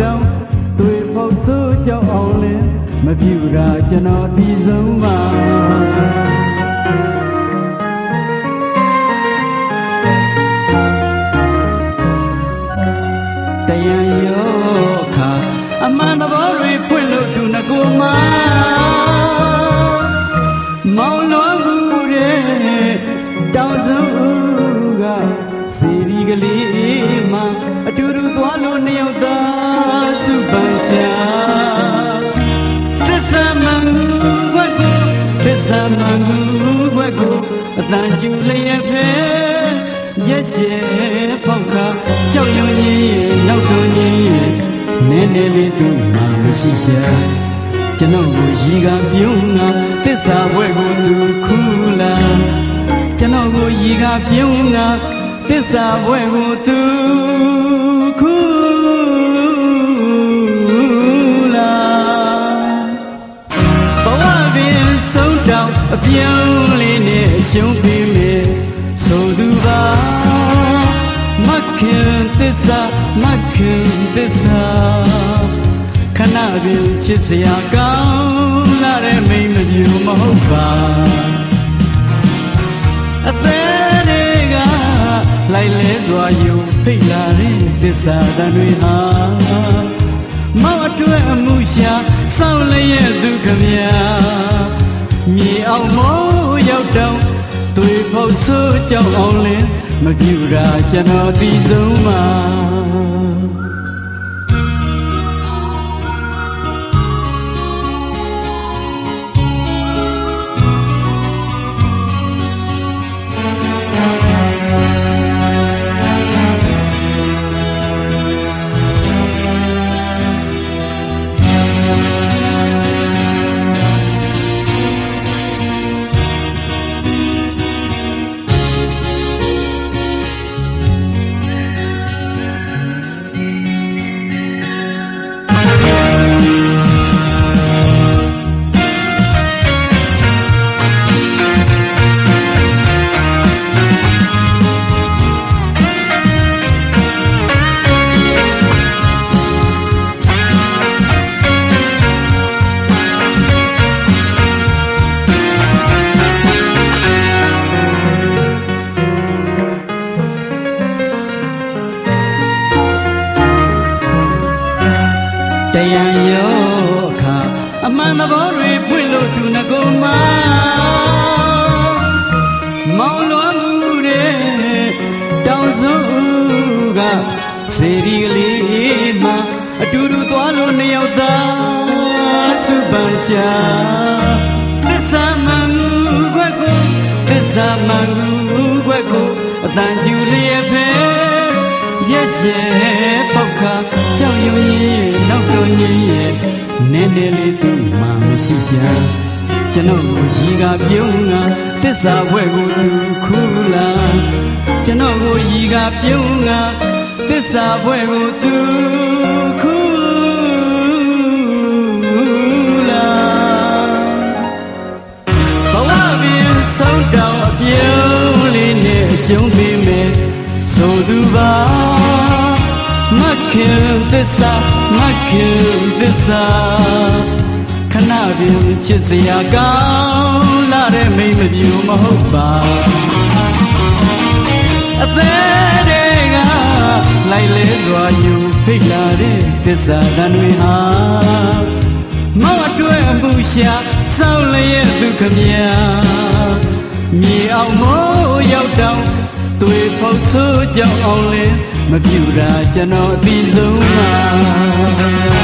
တောင်းတွေဖို့ဆိုးကြောက်အောင်လဲမပြူတာကျွန်တော်ဒီဆုံးပါတယံယောခာအမှန်တော်တွေဖွင့်လို့သူငကူမှာမောင်တော်မူတဲ့တောင်းစုကစီရီကလေး ပေါက်ခါကြောက်ရွံ့ကြီးနောက်ဆုံးကြီးနည်းနည်းလေးသူမှမရှိရှာကျွန်တော်ကိုရီကပြုံးတာသစ္စာဘွက်ကိုသူခူလာကျွန်တော်ကိုရီကပြုံးတာသစ္စာဘွက်ကိုသူခူလာဘဝပင်ဆုံးတောင်အပြုံးလေး မခင်သစ္စာခဏပင်ချစ်စရာကောင်းလာတဲ့မိမပြူမဟုတ်ပါအသေးတွေကလိုက်လဲစွာယူဖိတ်လာတဲ့သစ္စာတန်တွေဟာမောက်အတွက်အမှုရှာစောင့်လျက်သူခမညာမြေအောင်မိုးရောက်တော့သွေဖို့ဆိုးကြောက်အောင်လင်း မပြူတာကျွန်တော်ဒီဆုံးမှာ တယံယောခာအမှန်သဘောတွေဖွင့်လို့သူငကိုမှာမောင်လွန်မှုတဲ့တောင်စုကစေရီကလေးမှာအတူတူသွားလို့နှစ်ယောက်သာစုပန်ရှာသစ္စာမန်ခွက်ကိုသစ္စာမန်ခွက်ကိုအတန်ကျူလျက်ဖဲရက်ရဲ့ပေါက်ခါကြောက်ရွံ့ရင် နောက်တော့ညင်ရဲ့နည်းနည်းလေးသူမှမရှိရှာကျွန်တော်ကိုရီကပြုံးတာတစ္ဆာဘွဲ့ကိုသူခူလာကျွန်တော်ကိုရီကပြုံးတာတစ္ဆာဘွဲ့ကိုသူခူလာဘဝပင်ဆုံးတောင်အပြုံးလေးနဲ့ရှုံးပေးမယ်ဆိုသူပါမ ခင်သစ္စာမခင်သစ္စာခဏပင်ချစ်စရာကောင်းလာတဲ့မိမပြူမဟုတ်ပါအသေးတွေကလိုက်လဲစွာယူဖိတ်လာတဲ့သစ္စာတန်တွေဟာမောက်အတွက်အမှုရှာစောင့်လျက်သူခမညာမြေအောင်မိုးရောက်တောင် သွေဖုတ်ဆိုးကြောက်အောင်လင်းမပြူတာကျွန်တော်အသိဆုံးပါ